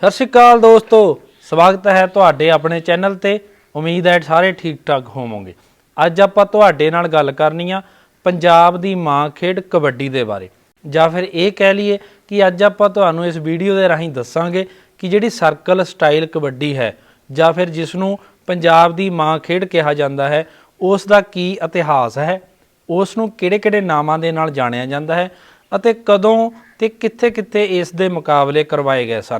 ਸਤਿ ਸ਼੍ਰੀ ਅਕਾਲ ਦੋਸਤੋ, ਸਵਾਗਤ ਹੈ ਤੁਹਾਡੇ ਆਪਣੇ ਚੈਨਲ ਤੇ। ਉਮੀਦ ਹੈ ਸਾਰੇ ਠੀਕ ਠਾਕ ਹੋਵੋਗੇ। ਅੱਜ ਆਪਾਂ ਤੁਹਾਡੇ ਨਾਲ ਗੱਲ ਕਰਨੀ ਆ ਪੰਜਾਬ ਦੀ ਮਾਂ ਖੇਡ ਕਬੱਡੀ ਦੇ ਬਾਰੇ। ਜਾਂ ਫਿਰ ਇਹ ਕਹਿ ਲਈਏ ਕਿ ਅੱਜ ਆਪਾਂ ਤੁਹਾਨੂੰ ਇਸ ਵੀਡੀਓ ਦੇ ਰਾਹੀਂ ਦੱਸਾਂਗੇ ਕਿ ਜਿਹੜੀ ਸਰਕਲ ਸਟਾਈਲ ਕਬੱਡੀ ਹੈ, ਜਾਂ ਫਿਰ ਜਿਸ ਨੂੰ ਪੰਜਾਬ ਦੀ ਮਾਂ ਖੇਡ ਕਿਹਾ ਜਾਂਦਾ ਹੈ, ਉਸ ਦਾ ਕੀ ਇਤਿਹਾਸ ਹੈ, ਉਸ ਨੂੰ ਕਿਹੜੇ-ਕਿਹੜੇ ਨਾਮਾਂ ਦੇ ਨਾਲ ਜਾਣਿਆ ਜਾਂਦਾ ਹੈ, ਅਤੇ ਕਦੋਂ ਤੇ ਕਿੱਥੇ-ਕਿੱਥੇ ਇਸ ਦੇ ਮੁਕਾਬਲੇ ਕਰਵਾਏ ਗਏ ਸਨ।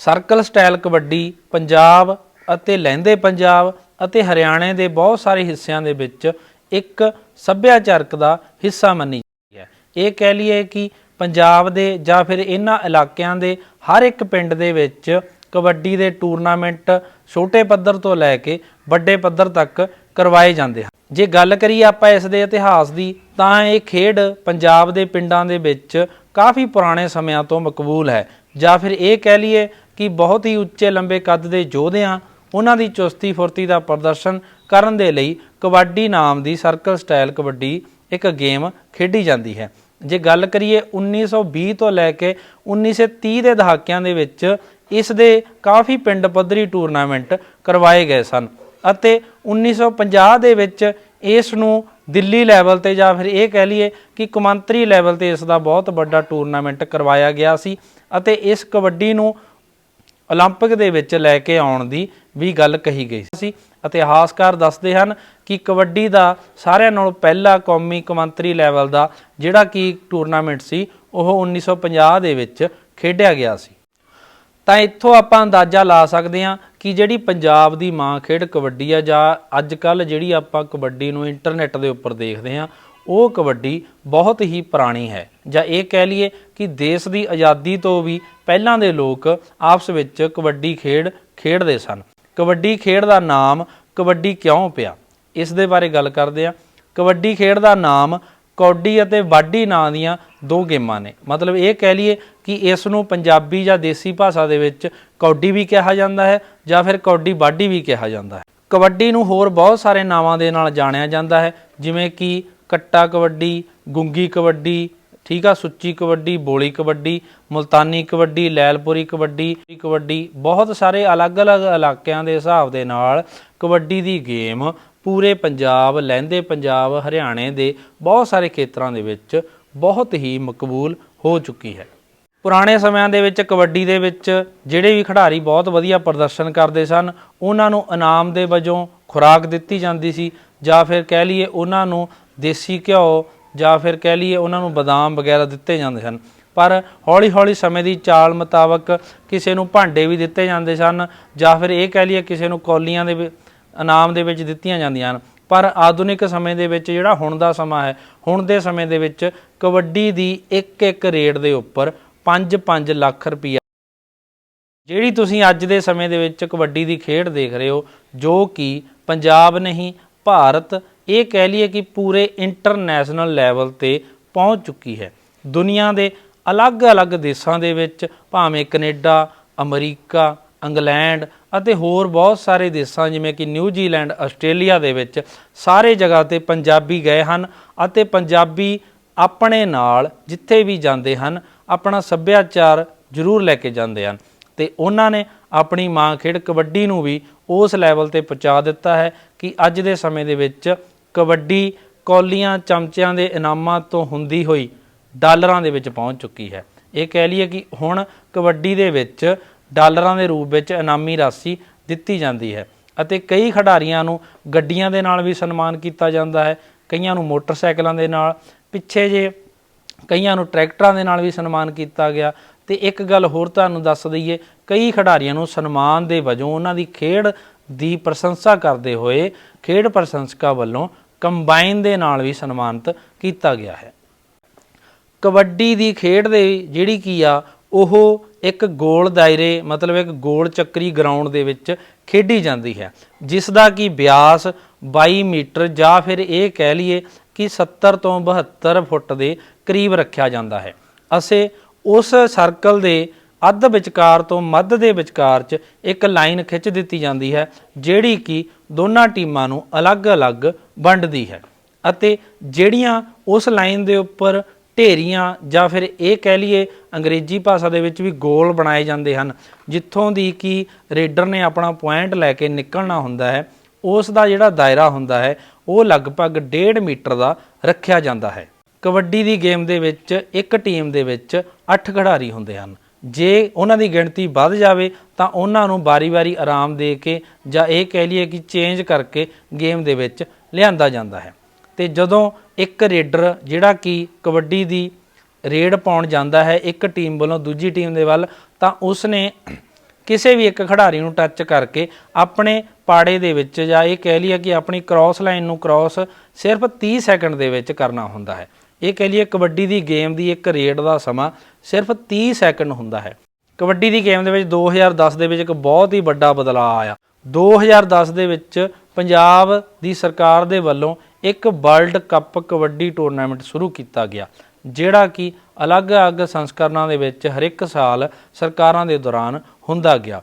ਸਰਕਲ ਸਟਾਈਲ ਕਬੱਡੀ, ਪੰਜਾਬ ਅਤੇ ਲਹਿੰਦੇ ਪੰਜਾਬ ਅਤੇ ਹਰਿਆਣੇ ਦੇ ਬਹੁਤ ਸਾਰੇ ਹਿੱਸਿਆਂ ਦੇ ਵਿੱਚ ਇੱਕ ਸੱਭਿਆਚਾਰਕ ਦਾ ਹਿੱਸਾ ਮੰਨੀ ਜਾਂਦੀ ਹੈ। ਇਹ ਕਹਿ ਲਈਏ ਕਿ ਪੰਜਾਬ ਦੇ ਜਾਂ ਫਿਰ ਇਹਨਾਂ ਇਲਾਕਿਆਂ ਦੇ ਹਰ ਇੱਕ ਪਿੰਡ ਦੇ ਵਿੱਚ ਕਬੱਡੀ ਦੇ ਟੂਰਨਾਮੈਂਟ ਛੋਟੇ ਪੱਧਰ ਤੋਂ ਲੈ ਕੇ ਵੱਡੇ ਪੱਧਰ ਤੱਕ ਕਰਵਾਏ ਜਾਂਦੇ ਹਨ। ਜੇ ਗੱਲ ਕਰੀਏ ਆਪਾਂ ਇਸ ਦੇ ਇਤਿਹਾਸ ਦੀ, ਤਾਂ ਇਹ ਖੇਡ ਪੰਜਾਬ ਦੇ ਪਿੰਡਾਂ ਦੇ ਵਿੱਚ ਕਾਫੀ ਪੁਰਾਣੇ ਸਮਿਆਂ ਤੋਂ ਮਕਬੂਲ ਹੈ। ਜਾਂ ਫਿਰ ਇਹ ਕਹਿ ਲਈਏ ਕਿ ਬਹੁਤ ਹੀ ਉੱਚੇ ਲੰਬੇ ਕੱਦ ਦੇ ਯੋਧਿਆਂ ਉਹਨਾਂ ਦੀ ਚੁਸਤੀ ਫੁਰਤੀ ਦਾ ਪ੍ਰਦਰਸ਼ਨ ਕਰਨ ਦੇ ਲਈ ਕਬੱਡੀ ਨਾਮ ਦੀ ਸਰਕਲ ਸਟਾਈਲ ਕਬੱਡੀ ਇੱਕ ਗੇਮ ਖੇਡੀ ਜਾਂਦੀ ਹੈ। ਜੇ ਗੱਲ ਕਰੀਏ 1920 ਤੋਂ ਲੈ ਕੇ 1930 ਦੇ ਦਹਾਕਿਆਂ ਦੇ ਵਿੱਚ ਇਸ ਦੇ ਕਾਫੀ ਪਿੰਡ ਪੱਧਰੀ ਟੂਰਨਾਮੈਂਟ ਕਰਵਾਏ ਗਏ ਸਨ ਅਤੇ 1950 ਦੇ ਵਿੱਚ ਇਸ ਨੂੰ ਦਿੱਲੀ ਲੈਵਲ ਤੇ ਜਾਂ ਫਿਰ ਇਹ ਕਹਿ ਲਈਏ ਕਿ ਕੌਮਾਂਤਰੀ ਲੈਵਲ ਤੇ ਇਸ ਦਾ ਬਹੁਤ ਵੱਡਾ ਟੂਰਨਾਮੈਂਟ ਕਰਵਾਇਆ ਗਿਆ ਸੀ ਅਤੇ ਇਸ ਕਬੱਡੀ ਨੂੰ 올림픽 ਦੇ ਵਿੱਚ ਲੈ ਕੇ ਆਉਣ ਦੀ ਵੀ ਗੱਲ ਕਹੀ ਗਈ ਸੀ ਇਤਿਹਾਸਕਾਰ ਦੱਸਦੇ ਹਨ ਕਿ ਕਬੱਡੀ ਦਾ ਸਾਰਿਆਂ ਨਾਲੋਂ ਪਹਿਲਾ ਕੌਮੀ ਕੌਮਾਂਤਰੀ ਲੈਵਲ ਦਾ ਜਿਹੜਾ ਕਿ ਟੂਰਨਾਮੈਂਟ ਸੀ ਉਹ 1950 ਦੇ ਵਿੱਚ ਖੇਡਿਆ ਗਿਆ ਸੀ ਤਾਂ ਇੱਥੋਂ ਆਪਾਂ ਅੰਦਾਜ਼ਾ ਲਾ ਸਕਦੇ ਹਾਂ ਕਿ ਜਿਹੜੀ ਪੰਜਾਬ ਦੀ ਮਾਂ ਖੇਡ ਕਬੱਡੀ ਆ ਜਾਂ ਅੱਜ ਕੱਲ ਜਿਹੜੀ ਆਪਾਂ ਕਬੱਡੀ ਨੂੰ ਇੰਟਰਨੈਟ ਦੇ ਉੱਪਰ ਦੇਖਦੇ ਹਾਂ ਉਹ ਕਬੱਡੀ ਬਹੁਤ ਹੀ ਪੁਰਾਣੀ ਹੈ। ਜਾਂ ਇਹ ਕਹਿ ਲਈਏ ਕਿ ਦੇਸ਼ ਦੀ ਆਜ਼ਾਦੀ ਤੋਂ ਵੀ ਪਹਿਲਾਂ ਦੇ ਲੋਕ ਆਪਸ ਵਿੱਚ ਕਬੱਡੀ ਖੇਡ ਖੇਡਦੇ ਸਨ। ਕਬੱਡੀ ਖੇਡ ਦਾ ਨਾਮ ਕਬੱਡੀ ਕਿਉਂ ਪਿਆ? ਇਸ ਦੇ ਬਾਰੇ ਗੱਲ ਕਰਦੇ ਹਾਂ। ਕਬੱਡੀ ਖੇਡ ਦਾ ਨਾਮ ਕੌਡੀ ਅਤੇ ਵਾਢੀ ਨਾਂ ਦੀਆਂ ਦੋ ਗੇਮਾਂ ਨੇ। ਮਤਲਬ ਇਹ ਕਹਿ ਲਈਏ ਕਿ ਇਸ ਨੂੰ ਪੰਜਾਬੀ ਜਾਂ ਦੇਸੀ ਭਾਸ਼ਾ ਦੇ ਵਿੱਚ ਕੌਡੀ ਵੀ ਕਿਹਾ ਜਾਂਦਾ ਹੈ ਜਾਂ ਫਿਰ ਕੌਡੀ ਵਾਢੀ ਵੀ ਕਿਹਾ ਜਾਂਦਾ ਹੈ। ਕਬੱਡੀ ਨੂੰ ਹੋਰ ਬਹੁਤ ਸਾਰੇ ਨਾਵਾਂ ਦੇ ਨਾਲ ਜਾਣਿਆ ਜਾਂਦਾ ਹੈ। ਜਿਵੇਂ ਕਿ ਕੱਟਾ ਕਬੱਡੀ, ਗੁੰਗੀ ਕਬੱਡੀ, ਠੀਕ ਆ, ਸੁੱਚੀ ਕਬੱਡੀ, ਬੋਲੀ ਕਬੱਡੀ, ਮੁਲਤਾਨੀ ਕਬੱਡੀ, ਲੈਲਪੁਰੀ ਕਬੱਡੀ ਕਬੱਡੀ, ਬਹੁਤ ਸਾਰੇ ਅਲੱਗ-ਅਲੱਗ ਇਲਾਕਿਆਂ ਦੇ ਹਿਸਾਬ ਦੇ ਨਾਲ ਕਬੱਡੀ ਦੀ ਗੇਮ ਪੂਰੇ ਪੰਜਾਬ, ਲਹਿੰਦੇ ਪੰਜਾਬ, ਹਰਿਆਣੇ ਦੇ ਬਹੁਤ ਸਾਰੇ ਖੇਤਰਾਂ ਦੇ ਵਿੱਚ ਬਹੁਤ ਹੀ ਮਕਬੂਲ ਹੋ ਚੁੱਕੀ ਹੈ। ਪੁਰਾਣੇ ਸਮਿਆਂ ਦੇ ਵਿੱਚ ਕਬੱਡੀ ਦੇ ਵਿੱਚ ਜਿਹੜੇ ਵੀ ਖਿਡਾਰੀ ਬਹੁਤ ਵਧੀਆ ਪ੍ਰਦਰਸ਼ਨ ਕਰਦੇ ਸਨ, ਉਹਨਾਂ ਨੂੰ ਇਨਾਮ ਦੇ ਵਜੋਂ ਖੁਰਾਕ ਦਿੱਤੀ ਜਾਂਦੀ ਸੀ ਜਾਂ ਫਿਰ ਕਹਿ ਲਈਏ ਉਹਨਾਂ ਨੂੰ ਦੇਸੀ ਘਿਓ ਜਾਂ ਫਿਰ ਕਹਿ ਲਈਏ ਉਹਨਾਂ ਨੂੰ ਬਦਾਮ ਵਗੈਰਾ ਦਿੱਤੇ ਜਾਂਦੇ ਸਨ। ਪਰ ਹੌਲੀ-ਹੌਲੀ ਸਮੇਂ ਦੀ ਚਾਲ ਮੁਤਾਬਕ ਕਿਸੇ ਨੂੰ ਭਾਂਡੇ ਵੀ ਦਿੱਤੇ ਜਾਂਦੇ ਸਨ ਜਾਂ ਫਿਰ ਇਹ ਕਹਿ ਲਈਏ ਕਿਸੇ ਨੂੰ ਕੌਲੀਆਂ ਦੇ ਇਨਾਮ ਦੇ ਵਿੱਚ ਦਿੱਤੀਆਂ ਜਾਂਦੀਆਂ ਹਨ। ਪਰ ਆਧੁਨਿਕ ਸਮੇਂ ਦੇ ਵਿੱਚ ਜਿਹੜਾ ਹੁਣ ਦਾ ਸਮਾਂ ਹੈ, ਹੁਣ ਦੇ ਸਮੇਂ ਦੇ ਵਿੱਚ ਕਬੱਡੀ ਦੀ ਇੱਕ ਇੱਕ ਰੇਟ ਦੇ ਉੱਪਰ 5-5 ਲੱਖ ਰੁਪਈਆ ਜਿਹੜੀ ਤੁਸੀਂ ਅੱਜ ਦੇ ਸਮੇਂ ਦੇ ਵਿੱਚ ਕਬੱਡੀ ਦੀ ਖੇਡ ਦੇਖ ਰਹੇ ਹੋ, ਜੋ ਕਿ ਪੰਜਾਬ ਨਹੀਂ, ਭਾਰਤ ਇਹ ਕਹਿ ਲਈਏ ਕਿ ਪੂਰੇ ਇੰਟਰਨੈਸ਼ਨਲ ਲੈਵਲ ਤੇ ਪਹੁੰਚ ਚੁੱਕੀ ਹੈ। ਦੁਨੀਆ ਦੇ ਅਲੱਗ-ਅਲੱਗ ਦੇਸ਼ਾਂ ਦੇ ਵਿੱਚ, ਭਾਵੇਂ ਕੈਨੇਡਾ, ਅਮਰੀਕਾ, ਇੰਗਲੈਂਡ ਅਤੇ ਹੋਰ ਬਹੁਤ ਸਾਰੇ ਦੇਸ਼ਾਂ, ਜਿਵੇਂ ਕਿ ਨਿਊਜ਼ੀਲੈਂਡ ਆਸਟ੍ਰੇਲੀਆ ਦੇ ਵਿੱਚ ਸਾਰੇ ਜਗ੍ਹਾ ਤੇ ਪੰਜਾਬੀ ਗਏ ਹਨ ਅਤੇ ਪੰਜਾਬੀ ਆਪਣੇ ਨਾਲ ਜਿੱਥੇ ਵੀ ਜਾਂਦੇ ਹਨ, ਆਪਣਾ ਸੱਭਿਆਚਾਰ ਜ਼ਰੂਰ ਲੈ ਕੇ ਜਾਂਦੇ ਹਨ। ਤੇ ਉਹਨਾਂ ਨੇ ਆਪਣੀ ਮਾਂ ਖੇਡ ਕਬੱਡੀ ਨੂੰ ਵੀ ਉਸ ਲੈਵਲ ਤੇ ਪਹੁੰਚਾ ਦਿੱਤਾ ਹੈ ਕਿ ਅੱਜ ਦੇ ਸਮੇਂ ਦੇ ਵਿੱਚ ਕਬੱਡੀ ਕੌਲੀਆਂ ਚਮਚਿਆਂ ਦੇ ਇਨਾਮਾਂ ਤੋਂ ਹੁੰਦੀ ਹੋਈ ਡਾਲਰਾਂ ਦੇ ਵਿੱਚ ਪਹੁੰਚ ਚੁੱਕੀ ਹੈ। ਇਹ ਕਹਿ ਲਈਏ ਕਿ ਹੁਣ ਕਬੱਡੀ ਦੇ ਵਿੱਚ ਡਾਲਰਾਂ ਦੇ ਰੂਪ ਵਿੱਚ ਇਨਾਮੀ ਰਾਸ਼ੀ ਦਿੱਤੀ ਜਾਂਦੀ ਹੈ ਅਤੇ ਕਈ ਖਿਡਾਰੀਆਂ ਨੂੰ ਗੱਡੀਆਂ ਦੇ ਨਾਲ ਵੀ ਸਨਮਾਨ ਕੀਤਾ ਜਾਂਦਾ ਹੈ, ਕਈਆਂ ਨੂੰ ਮੋਟਰਸਾਈਕਲਾਂ ਦੇ ਨਾਲ, ਪਿੱਛੇ ਜੇ ਕਈਆਂ ਨੂੰ ਟਰੈਕਟਰਾਂ ਦੇ ਨਾਲ ਵੀ ਸਨਮਾਨ ਕੀਤਾ ਗਿਆ। ਤੇ ਇੱਕ ਗੱਲ ਹੋਰ ਤੁਹਾਨੂੰ ਦੱਸ ਦਈਏ, ਕਈ ਖਿਡਾਰੀਆਂ ਨੂੰ ਸਨਮਾਨ ਦੇ ਵਜੋਂ ਉਹਨਾਂ ਦੀ ਖੇਡ ਦੀ ਪ੍ਰਸ਼ੰਸਾ ਕਰਦੇ ਹੋਏ ਖੇਡ ਪ੍ਰਸ਼ੰਸਕਾਂ ਵੱਲੋਂ ਕੰਬਾਈਨ ਦੇ ਨਾਲ ਵੀ ਸਨਮਾਨਿਤ ਕੀਤਾ ਗਿਆ ਹੈ। ਕਬੱਡੀ ਦੀ ਖੇਡ ਦੇ ਜਿਹੜੀ ਕੀ ਆ, ਉਹ ਇੱਕ ਗੋਲ ਦਾਇਰੇ, ਮਤਲਬ ਇੱਕ ਗੋਲ ਚੱਕਰੀ ਗਰਾਊਂਡ ਦੇ ਵਿੱਚ ਖੇਡੀ ਜਾਂਦੀ ਹੈ। ਜਿਸ ਦਾ ਕੀ ਵਿਆਸ 22 ਮੀਟਰ ਜਾਂ ਫਿਰ ਇਹ ਕਹਿ ਲਈਏ ਕਿ 70 ਤੋਂ 72 ਫੁੱਟ ਦੇ ਕਰੀਬ ਰੱਖਿਆ ਜਾਂਦਾ ਹੈ। ਅਸੀਂ ਉਸ ਸਰਕਲ ਦੇ ਅੱਧ ਵਿਚਕਾਰ ਤੋਂ ਮੱਧ ਦੇ ਵਿਚਕਾਰ 'ਚ ਇੱਕ ਲਾਈਨ ਖਿੱਚ ਦਿੱਤੀ ਜਾਂਦੀ ਹੈ, ਜਿਹੜੀ ਕਿ ਦੋਨਾਂ ਟੀਮਾਂ ਨੂੰ ਅਲੱਗ-ਅਲੱਗ ਵੰਡਦੀ ਹੈ ਅਤੇ ਜਿਹੜੀਆਂ ਉਸ ਲਾਈਨ ਦੇ ਉੱਪਰ ਢੇਰੀਆਂ ਜਾਂ ਫਿਰ ਇਹ ਕਹਿ ਲਈਏ ਅੰਗਰੇਜ਼ੀ ਭਾਸ਼ਾ ਦੇ ਵਿੱਚ ਵੀ ਗੋਲ ਬਣਾਏ ਜਾਂਦੇ ਹਨ, ਜਿੱਥੋਂ ਦੀ ਕਿ ਰੇਡਰ ਨੇ ਆਪਣਾ ਪੁਆਇੰਟ ਲੈ ਕੇ ਨਿਕਲਣਾ ਹੁੰਦਾ ਹੈ, ਉਸ ਦਾ ਜਿਹੜਾ ਦਾਇਰਾ ਹੁੰਦਾ ਹੈ, ਉਹ ਲਗਭਗ 1.5 ਮੀਟਰ ਦਾ ਰੱਖਿਆ ਜਾਂਦਾ ਹੈ। ਕਬੱਡੀ ਦੀ ਗੇਮ ਦੇ ਵਿੱਚ ਇੱਕ ਟੀਮ ਦੇ ਵਿੱਚ 8 ਖਿਡਾਰੀ ਹੁੰਦੇ ਹਨ। ਜੇ ਉਹਨਾਂ ਦੀ ਗਿਣਤੀ ਵੱਧ ਜਾਵੇ ਤਾਂ ਉਹਨਾਂ ਨੂੰ ਵਾਰੀ-ਵਾਰੀ ਆਰਾਮ ਦੇ ਕੇ ਜਾਂ ਇਹ ਕਹਿ ਲਈਏ ਕਿ ਚੇਂਜ ਕਰਕੇ ਗੇਮ ਦੇ ਵਿੱਚ ਲਿਆਂਦਾ ਜਾਂਦਾ ਹੈ। ਤੇ ਜਦੋਂ ਇੱਕ ਰੇਡਰ ਜਿਹੜਾ ਕਿ ਕਬੱਡੀ ਦੀ ਰੇਡ ਪਾਉਣ ਜਾਂਦਾ ਹੈ, ਇੱਕ ਟੀਮ ਵੱਲੋਂ ਦੂਜੀ ਟੀਮ ਦੇ ਵੱਲ, ਤਾਂ ਉਸਨੇ ਕਿਸੇ ਵੀ ਇੱਕ ਖਿਡਾਰੀ ਨੂੰ ਟੱਚ ਕਰਕੇ ਆਪਣੇ ਪਾੜੇ ਦੇ ਵਿੱਚ ਜਾਂ ਇਹ ਕਹਿ ਲਈਏ ਕਿ ਆਪਣੀ ਕ੍ਰਾਸ ਲਾਈਨ ਨੂੰ ਕ੍ਰਾਸ ਸਿਰਫ 30 ਸੈਕਿੰਡ ਦੇ ਵਿੱਚ ਕਰਨਾ ਹੁੰਦਾ ਹੈ। ਇਹ ਕਹਿ ਲਈਏ ਕਬੱਡੀ ਦੀ ਗੇਮ ਦੀ ਇੱਕ ਰੇਡ ਦਾ ਸਮਾਂ ਸਿਰਫ 30 ਸੈਕਿੰਡ ਹੁੰਦਾ ਹੈ। ਕਬੱਡੀ ਦੀ ਗੇਮ ਦੇ ਵਿੱਚ 2010 ਦੇ ਵਿੱਚ ਇੱਕ ਬਹੁਤ ਹੀ ਵੱਡਾ ਬਦਲਾਅ ਆਇਆ। 2010 ਦੇ ਵਿੱਚ ਪੰਜਾਬ ਦੀ ਸਰਕਾਰ ਦੇ ਵੱਲੋਂ ਇੱਕ ਵਰਲਡ ਕੱਪ ਕਬੱਡੀ ਟੂਰਨਾਮੈਂਟ ਸ਼ੁਰੂ ਕੀਤਾ ਗਿਆ, ਜਿਹੜਾ ਕਿ ਅਲੱਗ-ਅਲੱਗ ਸੰਸਕਰਨਾਂ ਦੇ ਵਿੱਚ ਹਰ ਇੱਕ ਸਾਲ ਸਰਕਾਰਾਂ ਦੇ ਦੌਰਾਨ ਹੁੰਦਾ ਗਿਆ।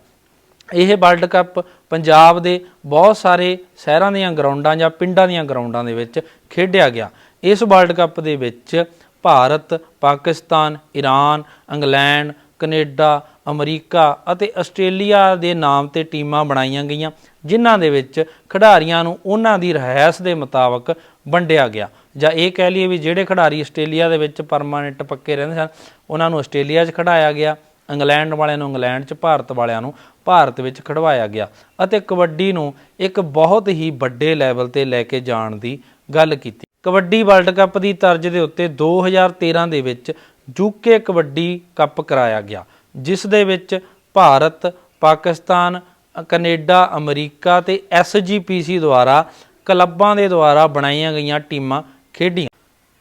ਇਹ ਵਰਲਡ ਕੱਪ ਪੰਜਾਬ ਦੇ ਬਹੁਤ ਸਾਰੇ ਸ਼ਹਿਰਾਂ ਦੀਆਂ ਗਰਾਊਂਡਾਂ ਜਾਂ ਪਿੰਡਾਂ ਦੀਆਂ ਗਰਾਊਂਡਾਂ ਦੇ ਵਿੱਚ ਖੇਡਿਆ ਗਿਆ। ਇਸ ਵਰਲਡ ਕੱਪ ਦੇ ਵਿੱਚ Bharat, Pakistan Iran England, Canada, America ਅਤੇ ਆਸਟ੍ਰੇਲੀਆ ਦੇ ਨਾਮ ਤੇ ਟੀਮਾਂ ਬਣਾਈਆਂ ਗਈਆਂ, ਜਿਨ੍ਹਾਂ ਦੇ ਵਿੱਚ ਖਿਡਾਰੀਆਂ ਨੂੰ ਉਹਨਾਂ ਦੀ ਰਹਿਸ ਦੇ ਮੁਤਾਬਕ ਵੰਡਿਆ ਗਿਆ। ਜਾਂ ਇਹ ਕਹਿ ਲਈਏ ਵੀ ਜਿਹੜੇ ਖਿਡਾਰੀ ਆਸਟ੍ਰੇਲੀਆ ਦੇ ਵਿੱਚ ਪਰਮਾਨੈਂਟ ਪੱਕੇ ਰਹਿੰਦੇ ਸਨ, ਉਹਨਾਂ ਨੂੰ ਆਸਟ੍ਰੇਲੀਆ 'ਚ ਖਿਡਾਇਆ ਗਿਆ, ਇੰਗਲੈਂਡ ਵਾਲਿਆਂ ਨੂੰ ਇੰਗਲੈਂਡ 'ਚ, ਭਾਰਤ ਵਾਲਿਆਂ ਨੂੰ ਭਾਰਤ ਵਿੱਚ ਖਿਡਵਾਇਆ ਗਿਆ ਅਤੇ ਕਬੱਡੀ ਨੂੰ ਇੱਕ ਬਹੁਤ ਹੀ ਵੱਡੇ ਲੈਵਲ ਤੇ ਲੈ ਕੇ ਜਾਣ ਦੀ ਗੱਲ ਕੀਤੀ ਕਬੱਡੀ ਵਰਲਡ ਕੱਪ ਦੀ ਤਰਜ਼ ਦੇ ਉੱਤੇ 2013 ਦੇ ਵਿੱਚ ਯੂਕੇ ਕਬੱਡੀ ਕੱਪ ਕਰਾਇਆ ਗਿਆ ਜਿਸ ਦੇ ਵਿੱਚ ਭਾਰਤ ਪਾਕਿਸਤਾਨ ਅ, ਕੈਨੇਡਾ ਅਮਰੀਕਾ ਤੇ ਐਸਜੀਪੀਸੀ ਦੁਆਰਾ ਕਲੱਬਾਂ ਦੇ ਦੁਆਰਾ ਬਣਾਈਆਂ ਗਈਆਂ ਟੀਮਾਂ ਖੇਡੀਆਂ।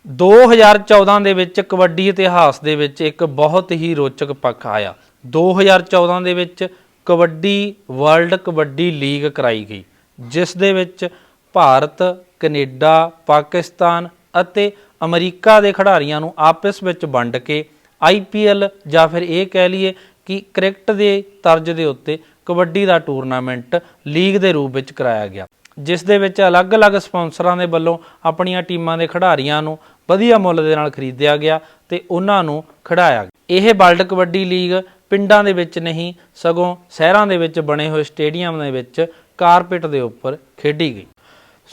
2014 ਦੇ ਵਿੱਚ ਕਬੱਡੀ ਇਤਿਹਾਸ ਦੇ ਵਿੱਚ ਇੱਕ ਬਹੁਤ ਹੀ ਰੋਚਕ ਪੱਖ ਆਇਆ। 2014 ਦੇ ਵਿੱਚ ਕਬੱਡੀ ਵਰਲਡ ਕਬੱਡੀ ਲੀਗ ਕਰਾਈ ਗਈ ਜਿਸ ਦੇ ਵਿੱਚ ਭਾਰਤ ਕੈਨੇਡਾ, ਪਾਕਿਸਤਾਨ ਅਤੇ ਅਮਰੀਕਾ ਦੇ ਖਿਡਾਰੀਆਂ ਨੂੰ ਆਪਸ ਵਿੱਚ ਵੰਡ ਕੇ ਆਈਪੀਐਲ ਜਾਂ ਫਿਰ ਇਹ ਕਹਿ ਲਈਏ ਕਿ ਕ੍ਰਿਕਟ ਦੇ ਤਰਜ਼ ਦੇ ਉੱਤੇ ਕਬੱਡੀ ਦਾ ਟੂਰਨਾਮੈਂਟ ਲੀਗ ਦੇ ਰੂਪ ਵਿੱਚ ਕਰਾਇਆ ਗਿਆ, ਜਿਸ ਦੇ ਵਿੱਚ ਅਲੱਗ-ਅਲੱਗ ਸਪਾਂਸਰਾਂ ਦੇ ਵੱਲੋਂ ਆਪਣੀਆਂ ਟੀਮਾਂ ਦੇ ਖਿਡਾਰੀਆਂ ਨੂੰ ਵਧੀਆ ਮੁੱਲ ਦੇ ਨਾਲ ਖਰੀਦਿਆ ਗਿਆ ਤੇ ਉਹਨਾਂ ਨੂੰ ਖਿਡਾਇਆ ਗਿਆ। ਇਹ ਵਰਲਡ ਕਬੱਡੀ ਲੀਗ ਪਿੰਡਾਂ ਦੇ ਵਿੱਚ ਨਹੀਂ, ਸਗੋਂ ਸ਼ਹਿਰਾਂ ਦੇ ਵਿੱਚ ਬਣੇ ਹੋਏ ਸਟੇਡੀਅਮ ਦੇ ਵਿੱਚ ਕਾਰਪੇਟ ਦੇ ਉੱਪਰ ਖੇਡੀ ਗਈ।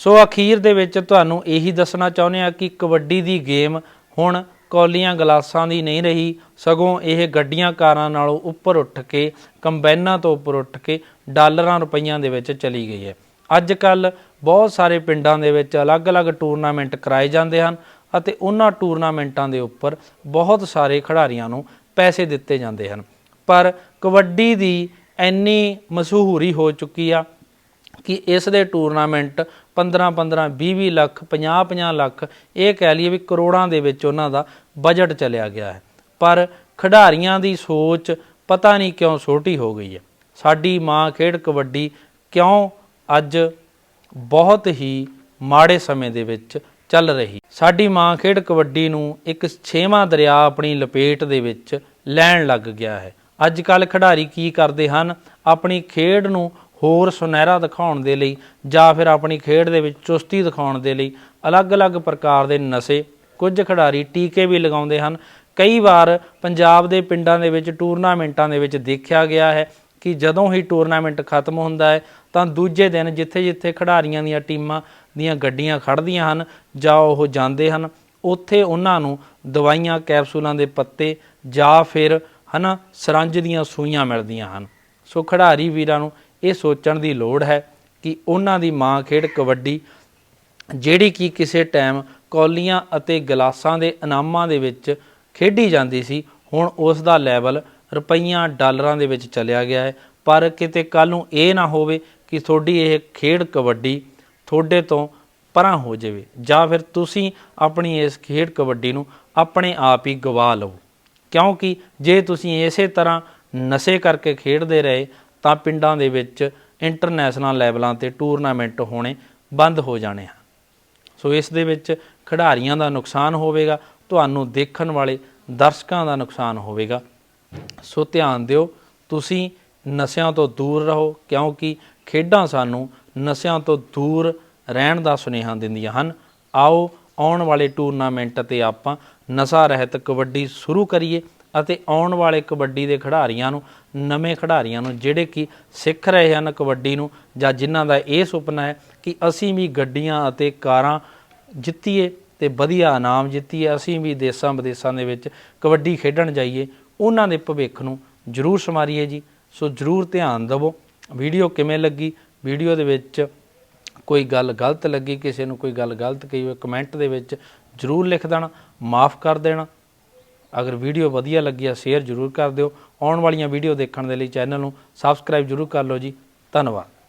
ਸੋ ਅਖੀਰ ਦੇ ਵਿੱਚ ਤੁਹਾਨੂੰ ਇਹੀ ਦੱਸਣਾ ਚਾਹੁੰਦੇ ਆ ਕਿ ਕਬੱਡੀ ਦੀ ਗੇਮ ਹੁਣ ਕੌਲੀਆਂ ਗਲਾਸਾਂ ਦੀ ਨਹੀਂ ਰਹੀ। ਸਗੋਂ ਇਹ ਗੱਡੀਆਂ ਕਾਰਾਂ ਨਾਲੋਂ ਉੱਪਰ ਉੱਠ ਕੇ, ਕੰਬਾਈਨਾਂ ਤੋਂ ਉੱਪਰ ਉੱਠ ਕੇ ਡਾਲਰਾਂ ਰੁਪਈਆਂ ਦੇ ਵਿੱਚ ਚਲੀ ਗਈ ਹੈ। ਅੱਜ ਕੱਲ ਬਹੁਤ ਸਾਰੇ ਪਿੰਡਾਂ ਦੇ ਵਿੱਚ ਅਲੱਗ-ਅਲੱਗ ਟੂਰਨਾਮੈਂਟ ਕਰਾਏ ਜਾਂਦੇ ਹਨ ਅਤੇ ਉਹਨਾਂ ਟੂਰਨਾਮੈਂਟਾਂ ਦੇ ਉੱਪਰ ਬਹੁਤ ਸਾਰੇ ਖਿਡਾਰੀਆਂ ਨੂੰ ਪੈਸੇ ਦਿੱਤੇ ਜਾਂਦੇ ਹਨ। ਪਰ ਕਬੱਡੀ ਦੀ ਇੰਨੀ ਮਸ਼ਹੂਰੀ ਹੋ ਚੁੱਕੀ ਆ ਕਿ ਇਸ ਦੇ ਟੂਰਨਾਮੈਂਟ 15 15 20 20 ਲੱਖ 50 50 ਲੱਖ, ਇਹ ਕਹਿ ਲਈਏ ਵੀ ਕਰੋੜਾਂ ਦੇ ਵਿੱਚ ਉਹਨਾਂ ਦਾ ਬਜਟ ਚਲਿਆ ਗਿਆ ਹੈ। ਪਰ ਖਿਡਾਰੀਆਂ ਦੀ ਸੋਚ ਪਤਾ ਨਹੀਂ ਕਿਉਂ ਛੋਟੀ ਹੋ ਗਈ ਹੈ। ਸਾਡੀ ਮਾਂ ਖੇਡ ਕਬੱਡੀ ਕਿਉਂ ਅੱਜ ਬਹੁਤ ਹੀ ਮਾੜੇ ਸਮੇਂ ਦੇ ਵਿੱਚ ਚੱਲ ਰਹੀ ਸਾਡੀ ਮਾਂ ਖੇਡ ਕਬੱਡੀ ਨੂੰ ਇੱਕ ਛੇਵਾਂ ਦਰਿਆ ਆਪਣੀ ਲਪੇਟ ਦੇ ਵਿੱਚ ਲੈਣ ਲੱਗ ਗਿਆ ਹੈ। ਅੱਜ ਕੱਲ ਖਿਡਾਰੀ ਕੀ ਕਰਦੇ ਹਨ? ਆਪਣੀ ਖੇਡ ਨੂੰ ਹੋਰ ਸੁਨਹਿਰਾ ਦਿਖਾਉਣ ਦੇ ਲਈ ਜਾਂ ਫਿਰ ਆਪਣੀ ਖੇਡ ਦੇ ਵਿੱਚ ਚੁਸਤੀ ਦਿਖਾਉਣ ਦੇ ਲਈ ਅਲੱਗ-ਅਲੱਗ ਪ੍ਰਕਾਰ ਦੇ ਨਸ਼ੇ, ਕੁਝ ਖਿਡਾਰੀ ਟੀਕੇ ਵੀ ਲਗਾਉਂਦੇ ਹਨ। ਕਈ ਵਾਰ ਪੰਜਾਬ ਦੇ ਪਿੰਡਾਂ ਦੇ ਵਿੱਚ ਟੂਰਨਾਮੈਂਟਾਂ ਦੇ ਵਿੱਚ ਦੇਖਿਆ ਗਿਆ ਹੈ ਕਿ ਜਦੋਂ ਹੀ ਟੂਰਨਾਮੈਂਟ ਖਤਮ ਹੁੰਦਾ ਹੈ, ਤਾਂ ਦੂਜੇ ਦਿਨ ਜਿੱਥੇ-ਜਿੱਥੇ ਖਿਡਾਰੀਆਂ ਦੀਆਂ ਟੀਮਾਂ ਦੀਆਂ ਗੱਡੀਆਂ ਖੜਦੀਆਂ ਹਨ ਜਾਂ ਉਹ ਜਾਂਦੇ ਹਨ, ਉੱਥੇ ਉਹਨਾਂ ਨੂੰ ਦਵਾਈਆਂ, ਕੈਪਸੂਲਾਂ ਦੇ ਪੱਤੇ ਜਾਂ ਫਿਰ, ਹਨਾ ਸਰੰਜ ਦੀਆਂ ਸੂਈਆਂ ਮਿਲਦੀਆਂ ਹਨ। ਸੋ ਖਿਡਾਰੀ ਵੀਰਾਂ ਨੂੰ ਇਹ ਸੋਚਣ ਦੀ ਲੋੜ ਹੈ ਕਿ ਉਹਨਾਂ ਦੀ ਮਾਂ ਖੇਡ ਕਬੱਡੀ, ਜਿਹੜੀ ਕਿ ਕਿਸੇ ਟਾਈਮ ਕੌਲੀਆਂ ਅਤੇ ਗਲਾਸਾਂ ਦੇ ਇਨਾਮਾਂ ਦੇ ਵਿੱਚ ਖੇਡੀ ਜਾਂਦੀ ਸੀ, ਹੁਣ ਉਸ ਦਾ ਲੈਵਲ ਰੁਪਈਆਂ ਡਾਲਰਾਂ ਦੇ ਵਿੱਚ ਚਲਿਆ ਗਿਆ ਹੈ। ਪਰ ਕਿਤੇ ਕੱਲ ਨੂੰ ਇਹ ਨਾ ਹੋਵੇ ਕਿ ਤੁਹਾਡੀ ਇਹ ਖੇਡ ਕਬੱਡੀ ਤੁਹਾਡੇ ਤੋਂ ਪਰਾਂ ਹੋ ਜਾਵੇ, ਜਾਂ ਫਿਰ ਤੁਸੀਂ ਆਪਣੀ ਇਸ ਖੇਡ ਕਬੱਡੀ ਨੂੰ ਆਪਣੇ ਆਪ ਹੀ ਗਵਾ ਲਓ। ਕਿਉਂਕਿ ਜੇ ਤੁਸੀਂ ਇਸੇ ਤਰ੍ਹਾਂ ਨਸ਼ੇ ਕਰਕੇ ਖੇਡਦੇ ਰਹੇ ਤਾਂ ਪਿੰਡਾਂ ਦੇ ਵਿੱਚ ਇੰਟਰਨੈਸ਼ਨਲ ਲੈਵਲਾਂ ਤੇ ਟੂਰਨਾਮੈਂਟ ਹੋਣੇ ਬੰਦ ਹੋ ਜਾਣੇ ਹਨ ਸੋ ਇਸ ਦੇ ਵਿੱਚ ਖਿਡਾਰੀਆਂ ਦਾ ਨੁਕਸਾਨ ਹੋਵੇਗਾ, ਤੁਹਾਨੂੰ ਦੇਖਣ ਵਾਲੇ ਦਰਸ਼ਕਾਂ ਦਾ ਨੁਕਸਾਨ ਹੋਵੇਗਾ। ਸੋ ਧਿਆਨ ਦਿਓ, ਤੁਸੀਂ ਨਸ਼ਿਆਂ ਤੋਂ ਦੂਰ ਰਹੋ, ਕਿਉਂਕਿ ਖੇਡਾਂ ਸਾਨੂੰ ਨਸ਼ਿਆਂ ਤੋਂ ਦੂਰ ਰਹਿਣ ਦਾ ਸੁਨੇਹਾ ਦਿੰਦੀਆਂ ਹਨ। ਆਓ, ਆਉਣ ਵਾਲੇ ਟੂਰਨਾਮੈਂਟ ਤੇ ਆਪਾਂ ਨਸ਼ਾ ਰਹਿਤ ਕਬੱਡੀ ਸ਼ੁਰੂ ਕਰੀਏ। ਅਤੇ ਆਉਣ ਵਾਲੇ ਕਬੱਡੀ ਦੇ ਖਿਡਾਰੀਆਂ ਨੂੰ, ਨਵੇਂ ਖਿਡਾਰੀਆਂ ਨੂੰ, ਜਿਹੜੇ ਕਿ ਸਿੱਖ ਰਹੇ ਹਨ ਕਬੱਡੀ ਨੂੰ, ਜਾਂ ਜਿਨ੍ਹਾਂ ਦਾ ਇਹ ਸੁਪਨਾ ਹੈ ਕਿ ਅਸੀਂ ਵੀ ਗੱਡੀਆਂ ਅਤੇ ਕਾਰਾਂ ਜਿੱਤੀਏ ਤੇ ਵਧੀਆ ਇਨਾਮ ਜਿੱਤੀਏ, ਅਸੀਂ ਵੀ ਦੇਸਾਂ ਵਿਦੇਸਾਂ ਦੇ ਵਿੱਚ ਕਬੱਡੀ ਖੇਡਣ ਜਾਈਏ, ਉਹਨਾਂ ਦੇ ਭਵਿੱਖ ਨੂੰ ਜ਼ਰੂਰ ਸਮਾਰੀਏ ਜੀ। ਸੋ ਜ਼ਰੂਰ ਧਿਆਨ ਦਿਵੋ। ਵੀਡੀਓ ਕਿਵੇਂ ਲੱਗੀ? ਵੀਡੀਓ ਦੇ ਵਿੱਚ ਕੋਈ ਗੱਲ ਗਲਤ ਲੱਗੀ, ਕਿਸੇ ਨੂੰ ਕੋਈ ਗੱਲ ਗਲਤ ਕਹੀ ਹੋਵੇ, ਕਮੈਂਟ ਦੇ ਵਿੱਚ ਜ਼ਰੂਰ ਲਿਖ ਦੇਣਾ, ਮਾਫ ਕਰ ਦੇਣਾ। ਅਗਰ ਵੀਡੀਓ ਵਧੀਆ ਲੱਗੀ ਆ ਸ਼ੇਅਰ ਜ਼ਰੂਰ ਕਰ ਦਿਓ। ਆਉਣ ਵਾਲੀਆਂ ਵੀਡੀਓ ਦੇਖਣ ਦੇ ਲਈ ਚੈਨਲ ਨੂੰ ਸਬਸਕ੍ਰਾਈਬ ਜ਼ਰੂਰ ਕਰ ਲਓ ਜੀ। ਧੰਨਵਾਦ।